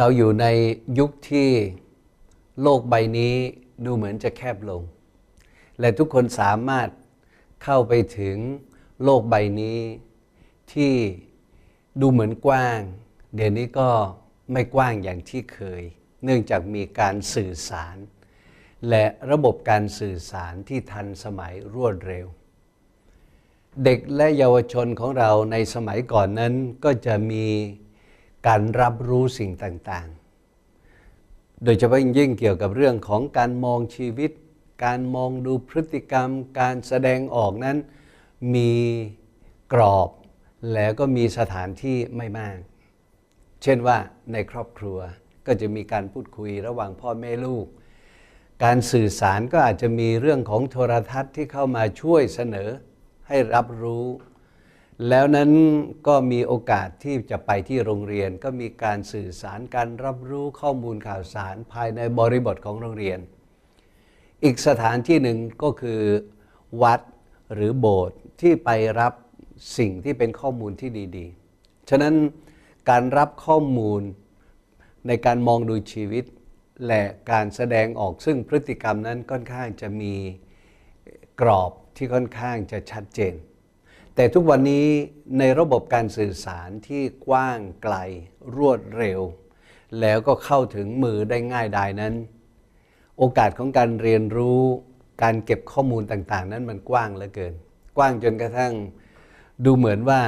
เราอยู่ในยุคที่โลกใบนี้ดูเหมือนจะแคบลง และทุกคนสามารถเข้าไปถึงโลกใบนี้ที่ดูเหมือนกว้าง เดี๋ยวนี้ก็ไม่กว้างอย่างที่เคย เนื่องจากมีการสื่อสาร และระบบการสื่อสารที่ทันสมัยรวดเร็ว เด็กและเยาวชนของเราในสมัยก่อนนั้นก็จะมี การรับรู้สิ่งต่างๆ โดยเฉพาะยิ่งเกี่ยวกับเรื่องของการมองชีวิต การมองดูพฤติกรรม การแสดงออกนั้น มีกรอบ แล้วก็มีสถานที่ไม่มาก เช่นว่าในครอบครัวก็จะมีการพูดคุยระหว่างพ่อแม่ลูก การสื่อสารก็อาจจะมีเรื่องของโทรทัศน์ที่เข้ามาช่วยเสนอให้รับรู้ แล้วนั้นก็มีโอกาสที่จะไปที่โรงเรียน ก็มีการสื่อสารการรับรู้ข้อมูลข่าวสารภายในบริบทของโรงเรียน อีกสถานที่หนึ่งก็คือวัดหรือโบสถ์ที่ไปรับสิ่งที่เป็นข้อมูลที่ดีๆ ฉะนั้นการรับข้อมูลในการมองดูชีวิต และการแสดงออกซึ่งพฤติกรรมนั้นค่อนข้างจะมีกรอบที่ค่อนข้างจะชัดเจน แต่ทุกวันนี้ในระบบการสื่อสารที่กว้างไกลรวดเร็ว แล้วก็เข้าถึงมือได้ง่ายดายนั้น โอกาสของการเรียนรู้การเก็บข้อมูลต่างๆ นั้นมันกว้างเหลือเกิน กว้างจนกระทั่งดูเหมือนว่า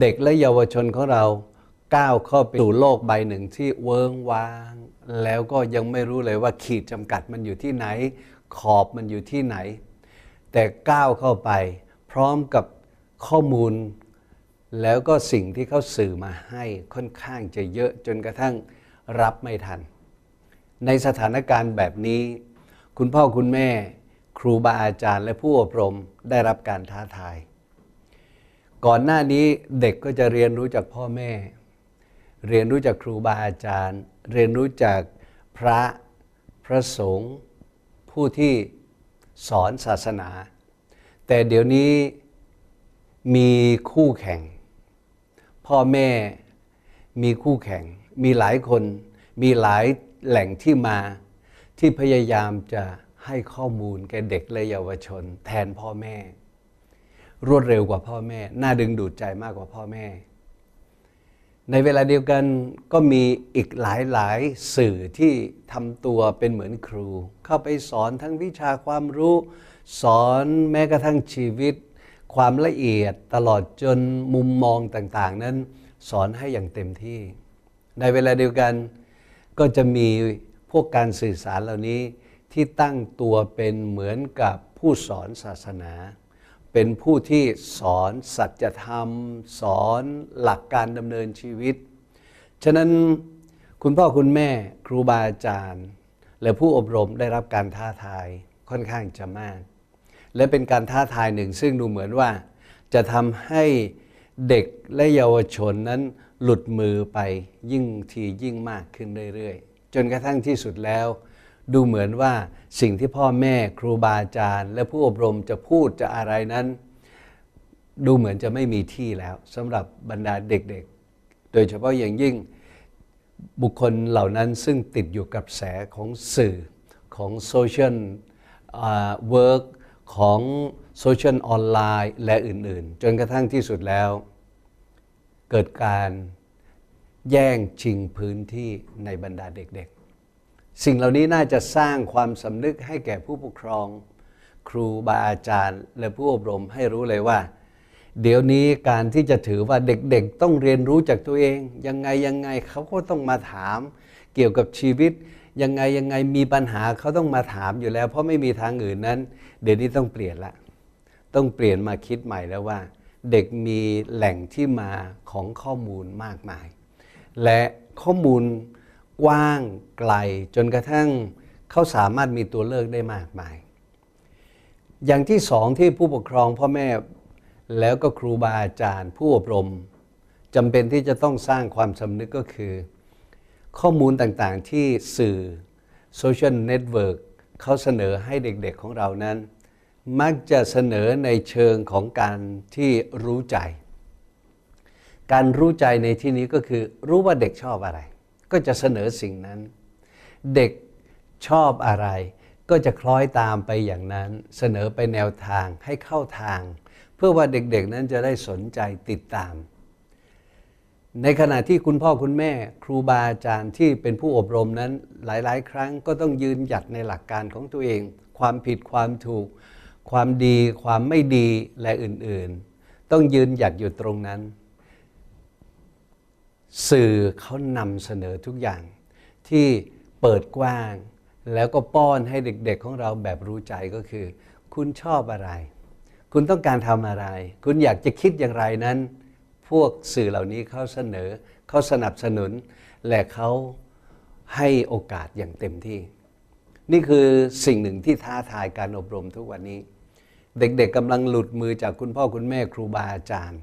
เด็กและเยาวชนของเราก้าวเข้าไปสู่โลกใบหนึ่งที่เวิงว้าง แล้วก็ยังไม่รู้เลยว่าขีดจำกัดมันอยู่ที่ไหน ขอบมันอยู่ที่ไหน แต่ก้าวเข้าไป ร้อมกับข้อมูล แล้วก็สิ่งที่เขาสื่อมาให้ค่อนข้างจะเยอะจนกระทั่งรับไม่ทัน ในสถานการณ์แบบนี้ คุณพ่อคุณแม่ ครูบาอาจารย์และผู้อบรมได้รับการท้าทาย ก่อนหน้านี้เด็กก็จะเรียนรู้จากพ่อแม่ เรียนรู้จากครูบาอาจารย์ เรียนรู้จากพระพระสงฆ์ผู้ที่สอนศาสนา แต่เดี๋ยวนี้มีคู่แข่ง พ่อแม่มีคู่แข่ง มีหลายคน มีหลายแหล่งที่มา ที่พยายามจะให้ข้อมูลแก่เด็กและเยาวชน แทนพ่อแม่ รวดเร็วกว่าพ่อแม่ น่าดึงดูดใจมากกว่าพ่อแม่ ในเวลาเดียวกันก็มีอีกหลายหลายสื่อที่ทำตัวเป็นเหมือนครู เข้าไปสอนทั้งวิชาความรู้ สอนแม้กระทั่งชีวิต ความละเอียดตลอดจนมุมมองต่างๆ นั้นสอนให้อย่างเต็มที่ ในเวลาเดียวกันก็จะมีพวกการสื่อสารเหล่านี้ที่ตั้งตัวเป็นเหมือนกับผู้สอนศาสนา เป็นผู้ที่สอนสัจธรรม สอนหลักการดำเนินชีวิต ฉะนั้นคุณพ่อคุณแม่ครูบาอาจารย์ และผู้อบรมได้รับการท้าทายค่อนข้างจะมาก และเป็นการท้าทายหนึ่ง ซึ่งดูเหมือนว่า จะทำให้เด็กและเยาวชนนั้นหลุดมือไปยิ่งทียิ่งมากขึ้นเรื่อยๆ จนกระทั่งที่สุดแล้ว ดูเหมือนว่าสิ่งที่พ่อแม่ครูบาอาจารย์ และผู้อบรมจะพูดจะอะไรนั้น ดูเหมือนจะไม่มีที่แล้วสำหรับบรรดาเด็กๆ โดยเฉพาะอย่างยิ่งบุคคลเหล่านั้นซึ่งติดอยู่กับแสของสื่อของโซเชียลเวิร์กของโซเชียลออนไลน์และอื่นๆ จนกระทั่งที่สุดแล้ว เกิดการแย่งชิงพื้นที่ในบรรดาเด็กๆ สิ่งเหล่านี้น่าจะสร้างความสำนึกให้แก่ผู้ปกครอง ครูบาอาจารย์ และผู้อบรมให้รู้เลยว่า เดี๋ยวนี้การที่จะถือว่าเด็กๆ ต้องเรียนรู้จากตัวเอง ยังไงยังไงเขาก็ต้องมาถาม เกี่ยวกับชีวิต ยังไงยังไงมีปัญหาเขาต้องมาถามอยู่แล้ว เพราะไม่มีทางอื่นนั้น เดี๋ยวนี้ต้องเปลี่ยนละ ต้องเปลี่ยนมาคิดใหม่แล้วว่า เด็กมีแหล่งที่มาของข้อมูลมากมาย และข้อมูล กว้างไกลจนกระทั่งเขาสามารถมีตัวเลือกได้มากมาย อย่างที่สองที่ผู้ปกครองพ่อแม่แล้วก็ครูบาอาจารย์ ผู้อบรมจำเป็นที่จะต้องสร้างความสำนึกก็คือ ข้อมูลต่างๆที่สื่อโซเชียลเน็ตเวิร์กเขาเสนอให้เด็กๆของเรานั้น มักจะเสนอในเชิงของการที่รู้ใจ การรู้ใจในที่นี้ก็คือรู้ว่าเด็กชอบอะไร ก็จะเสนอสิ่งนั้น เด็กชอบอะไรก็จะคล้อยตามไปอย่างนั้น เสนอไปแนวทางให้เข้าทาง เพื่อว่าเด็กๆนั้นจะได้สนใจติดตาม ในขณะที่คุณพ่อคุณแม่ ครูบาอาจารย์ที่เป็นผู้อบรมนั้นหลายๆ ครั้งก็ต้องยืนหยัดในหลักการของตัวเอง ความผิดความถูก ความดี ความไม่ดีและอื่นๆ ต้องยืนหยัดอยู่ตรงนั้น สื่อเขานำเสนอทุกอย่างที่เปิดกว้าง แล้วก็ป้อนให้เด็กๆของเราแบบรู้ใจก็คือ คุณชอบอะไร คุณต้องการทำอะไร คุณอยากจะคิดอย่างไรนั้น พวกสื่อเหล่านี้เขาเสนอเขาสนับสนุน และเขาให้โอกาสอย่างเต็มที่ นี่คือสิ่งหนึ่งที่ท้าทายการอบรมทุกวันนี้ เด็กๆกำลังหลุดมือจากคุณพ่อคุณแม่ครูบาอาจารย์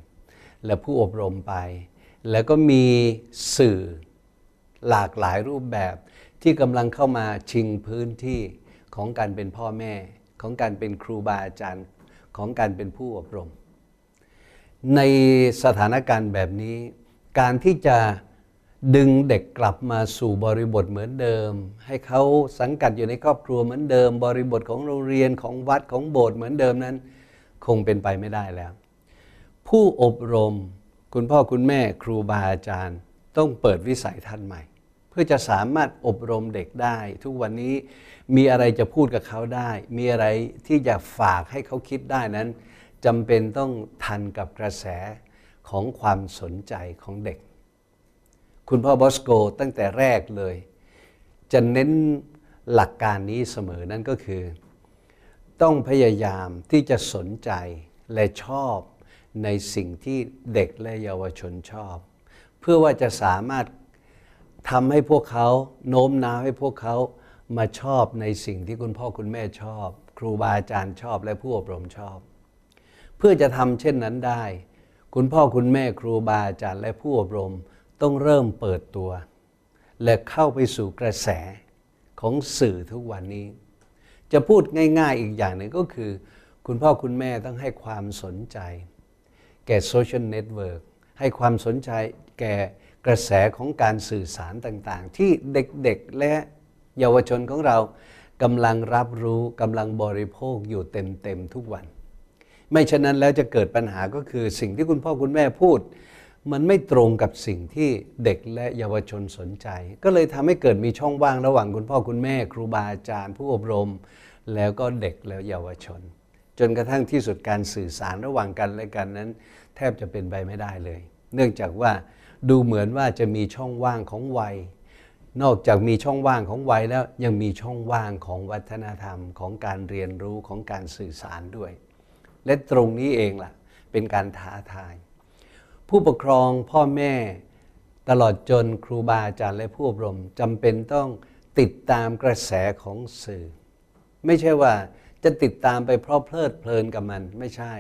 และผู้อบรมไป แล้วก็มีสื่อหลากหลายรูปแบบที่กำลังเข้ามาชิงพื้นที่ของการเป็นพ่อแม่ ของการเป็นครูบาอาจารย์ของการเป็นผู้อบรม ในสถานการณ์แบบนี้ การที่จะดึงเด็กกลับมาสู่บริบทเหมือนเดิม ให้เขาสังกัดอยู่ในครอบครัวเหมือนเดิม บริบทของโรงเรียนของวัดของโบสถ์เหมือนเดิมนั้น คงเป็นไปไม่ได้แล้ว ผู้อบรม คุณพ่อคุณแม่ครูบาอาจารย์ ต้องเปิดวิสัยทัศน์ใหม่ เพื่อจะสามารถอบรมเด็กได้ ทุกวันนี้มีอะไรจะพูดกับเขาได้ มีอะไรที่จะฝากให้เขาคิดได้นั้นจำเป็นต้องทันกับกระแสของความสนใจของเด็ก คุณพ่อบอสโกตั้งแต่แรกเลย จะเน้นหลักการนี้เสมอนั่นก็คือ ต้องพยายามที่จะสนใจและชอบ ในสิ่งที่เด็กและเยาวชนชอบ เพื่อว่าจะสามารถทำให้พวกเขาโน้มน้าวให้พวกเขามาชอบในสิ่งที่คุณพ่อคุณแม่ชอบ ครูบาอาจารย์ชอบและผู้อบรมชอบ เพื่อจะทำเช่นนั้นได้ คุณพ่อคุณแม่ครูบาอาจารย์และผู้อบรมต้องเริ่มเปิดตัว และเข้าไปสู่กระแสของสื่อทุกวันนี้ จะพูดง่าย ๆ อีกอย่างหนึ่งก็คือ คุณพ่อคุณแม่ต้องให้ความสนใจ แก่โซเชียลเน็ตเวิร์กให้ความสนใจแก่กระแสของการสื่อสารต่างๆ ที่เด็กๆและเยาวชนของเรากำลังรับรู้กำลังบริโภคอยู่เต็มๆทุกวัน ไม่ฉะนั้นแล้วจะเกิดปัญหาก็คือสิ่งที่คุณพ่อคุณแม่พูด มันไม่ตรงกับสิ่งที่เด็กและเยาวชนสนใจ ก็เลยทำให้เกิดมีช่องว่างระหว่างคุณพ่อคุณแม่ ครูบาอาจารย์ ผู้อบรม แล้วก็เด็กและเยาวชน จนกระทั่งที่สุดการสื่อสารระหว่างกันและกันนั้น แทบจะเป็นไปไม่ได้เลย เนื่องจากว่าดูเหมือนว่าจะมีช่องว่างของวัย นอกจากมีช่องว่างของวัยแล้วยังมีช่องว่างของวัฒนธรรมของการเรียนรู้ของการสื่อสารด้วย และตรงนี้เองล่ะ เป็นการท้าทาย ผู้ปกครองพ่อแม่ตลอดจนครูบาอาจารย์และผู้อบรมจำเป็นต้องติดตามกระแสของสื่อ ไม่ใช่ว่า จะติดตามไปเพราะเพลิดเพลินกับมันไม่ใช่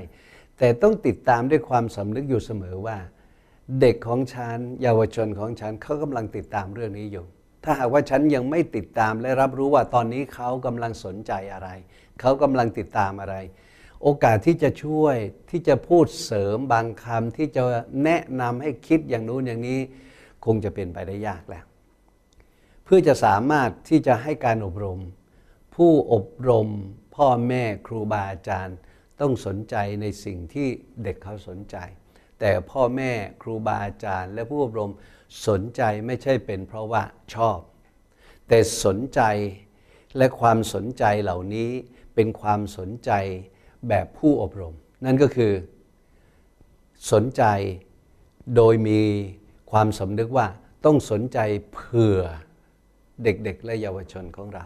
แต่ต้องติดตามด้วยความสำนึกอยู่เสมอว่า เด็กของฉันเยาวชนของฉันเขากำลังติดตามเรื่องนี้อยู่ ถ้าหากว่าฉันยังไม่ติดตามและรับรู้ว่าตอนนี้เขากำลังสนใจอะไร เขากำลังติดตามอะไร โอกาสที่จะช่วยที่จะพูดเสริมบางคำที่จะแนะนำให้คิดอย่างนู้นอย่างนี้ คงจะเป็นไปได้ยากแล้ว เพื่อจะสามารถที่จะให้การอบรม ผู้อบรม พ่อแม่ครูบาอาจารย์ ต้องสนใจในสิ่งที่เด็กเขาสนใจ แต่พ่อแม่ครูบาอาจารย์ และผู้อบรมสนใจไม่ใช่เป็นเพราะว่าชอบ แต่สนใจและความสนใจเหล่านี้เป็นความสนใจแบบผู้อบรม นั่นก็คือ สนใจโดยมีความสำนึกว่าต้องสนใจเผื่อเด็กๆ และเยาวชนของเรา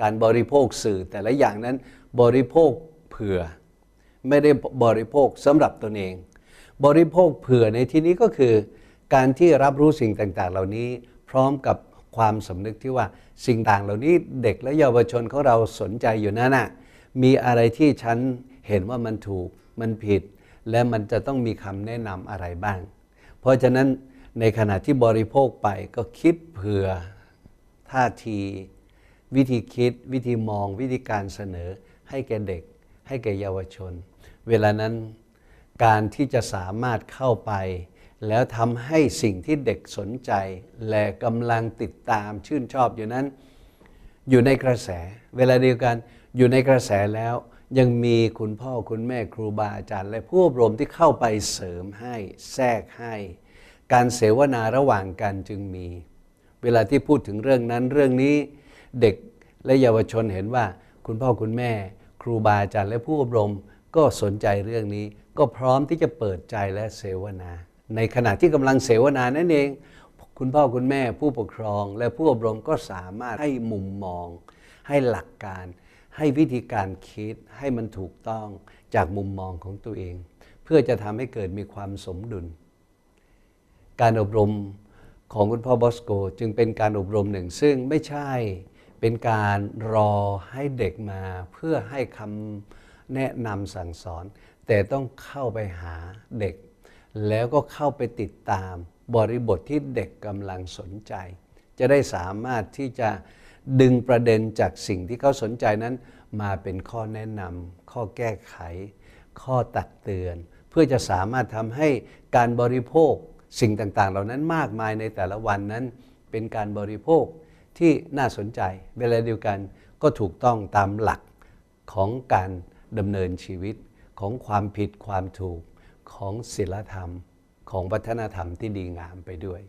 การบริโภคสื่อแต่ละอย่างนั้นบริโภคเผื่อ ไม่ได้บริโภคสำหรับตนเอง บริโภคเผื่อในที่นี้ก็คือ การที่รับรู้สิ่งต่าง ๆ เหล่านี้ พร้อมกับความสำนึกที่ว่าสิ่งต่างเหล่านี้เด็กและเยาวชนของเราสนใจอยู่นั่นน่ะมีอะไรที่ฉันเห็นว่ามันถูกมันผิด และมันจะต้องมีคำแนะนำอะไรบ้าง เพราะฉะนั้นในขณะที่บริโภคไปก็คิดเผื่อท่าที วิธีคิด วิธีมอง วิธีการเสนอ ให้แก่เด็ก ให้แก่เยาวชน เวลานั้นการที่จะสามารถเข้าไป แล้วทำให้สิ่งที่เด็กสนใจ และกำลังติดตามชื่นชอบอยู่นั้น อยู่ในกระแส เวลาเดียวกันอยู่ในกระแสแล้วยังมีคุณพ่อคุณแม่ครูบาอาจารย์ และผู้อบรมที่เข้าไปเสริมให้แทรกให้ การเสวนาระหว่างกันจึงมี เวลาที่พูดถึงเรื่องนั้นเรื่องนี้ เด็กและเยาวชนเห็นว่า คุณพ่อคุณแม่ ครูบาอาจารย์และผู้อบรม ก็สนใจเรื่องนี้ ก็พร้อมที่จะเปิดใจและเสวนา ในขณะที่กำลังเสวนานั่นเอง คุณพ่อคุณแม่ผู้ปกครอง และผู้อบรมก็สามารถให้มุมมอง ให้หลักการ ให้วิธีการคิดให้มันถูกต้องจากมุมมองของตัวเอง เพื่อจะทำให้เกิดมีความสมดุล การอบรมของคุณพ่อบอสโก จึงเป็นการอบรมหนึ่งซึ่งไม่ใช่ เป็นการรอให้เด็กมาเพื่อให้คำแนะนำสั่งสอน แต่ต้องเข้าไปหาเด็ก แล้วก็เข้าไปติดตามบริบทที่เด็กกำลังสนใจ จะได้สามารถที่จะดึงประเด็นจากสิ่งที่เขาสนใจนั้น มาเป็นข้อแนะนำข้อแก้ไข ข้อตักเตือน เพื่อจะสามารถทำให้การบริโภคสิ่งต่างๆ เหล่านั้นมากมายในแต่ละวันนั้น เป็นการบริโภค ที่น่าสนใจ เวลาเดียวกันก็ถูกต้องตามหลักของการดำเนินชีวิตของความผิดความถูกของศีลธรรมของวัฒนธรรมที่ดีงามไปด้วย